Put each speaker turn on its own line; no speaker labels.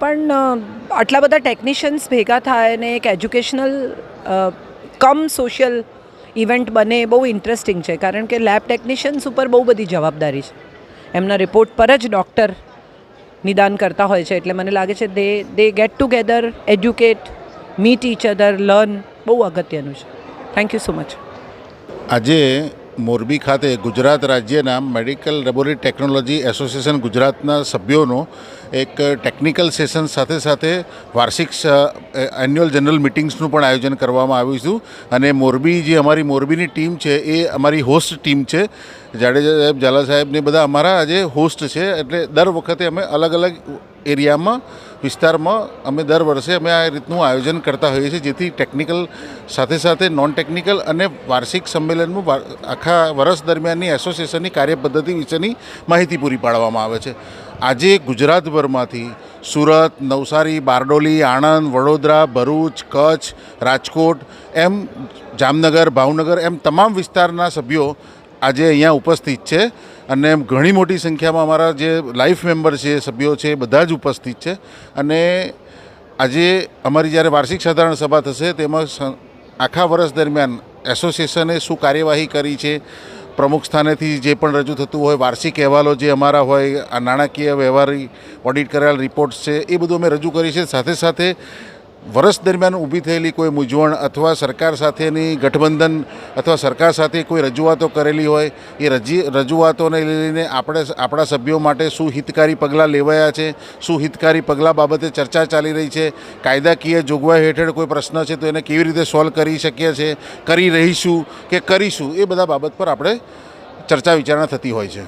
પણ આટલા બધા ટેકનિશિયન્સ ભેગા થાય અને એક એજ્યુકેશનલ કમ સોશિયલ ઇવેન્ટ બને એ બહુ ઇન્ટરેસ્ટિંગ છે. કારણ કે લેબ ટેકનિશિયન્સ ઉપર બહુ બધી જવાબદારી છે. એમના રિપોર્ટ પર જ ડૉક્ટર નિદાન કરતા હોય છે. એટલે મને લાગે છે દે દે get together educate meet each other learn બહુ અગત્યનું છે. થેન્ક યુ સો મચ
આજે મોરબી ખાતે ગુજરાત રાજ્યના મેડિકલ લેબોરેટરી ટેકનોલોજી એસોસિએશન ગુજરાતના સભ્યોનો એક ટેકનિકલ સેશન સાથે સાથે વાર્ષિક એન્યુઅલ જનરલ મિટિંગ્સનું પણ આયોજન કરવામાં આવ્યું હતું. અને મોરબી જે અમારી મોરબીની ટીમ છે, એ અમારી હોસ્ટ ટીમ છે. જાડેજા સાહેબ, ઝાલા સાહેબ ને બધા અમારા આજે હોસ્ટ છે. એટલે દર વખતે અમે અલગ અલગ એરિયામાં, વિસ્તારમાં અમે દર વર્ષે અમે આ રીતનું આયોજન કરતા હોઈએ છીએ, જેથી ટેકનિકલ સાથે સાથે નોન ટેકનિકલ અને વાર્ષિક સંમેલનમાં આખા વર્ષ દરમિયાનની એસોસિએશનની કાર્યપદ્ધતિ વિશેની માહિતી પૂરી પાડવામાં આવે છે. આજે ગુજરાતભરમાંથી સુરત, નવસારી, બારડોલી, આણંદ, વડોદરા, ભરૂચ, કચ્છ, રાજકોટ, એમ જામનગર, ભાવનગર, એમ તમામ વિસ્તારના સભ્યો આજે અહીંયા ઉપસ્થિત છે. અને ઘણી મોટી સંખ્યામાં અમારા જે લાઈફ મેમ્બર છે, સભ્યો છે બધા જ ઉપસ્થિત છે. અને આજે અમારી જ્યારે વાર્ષિક સાધારણ સભા થશે, તેમાં આખા વર્ષ દરમિયાન એસોસિએશને શું કાર્યવાહી કરી છે, પ્રમુખ સ્થાનેથી જે પણ રજૂ થતું હોય, વાર્ષિક અહેવાલો જે અમારા હોય, આ નાણાકીય વ્યવહારી ઓડિટ કરેલા રિપોર્ટ્સ છે, એ બધું અમે રજૂ કરી છે. સાથે સાથે વર્ષ દરમિયાન ઊભી થયેલી કોઈ મૂંઝવણ અથવા સરકાર સાથેની ગઠબંધન અથવા સરકાર સાથે કોઈ રજૂઆતો કરેલી હોય, એ રજી, રજૂઆતોને લઈને આપણે આપણા સભ્યો માટે શું હિતકારી પગલાં લેવાયા છે, શું હિતકારી પગલાં બાબતે ચર્ચા ચાલી રહી છે, કાયદાકીય જોગવાઈ હેઠળ કોઈ પ્રશ્ન છે તો એને કેવી રીતે સોલ્વ કરી શકીએ છીએ કરી રહીશું કે કરીશું, એ બધા બાબત પર આપણે ચર્ચા વિચારણા થતી હોય છે.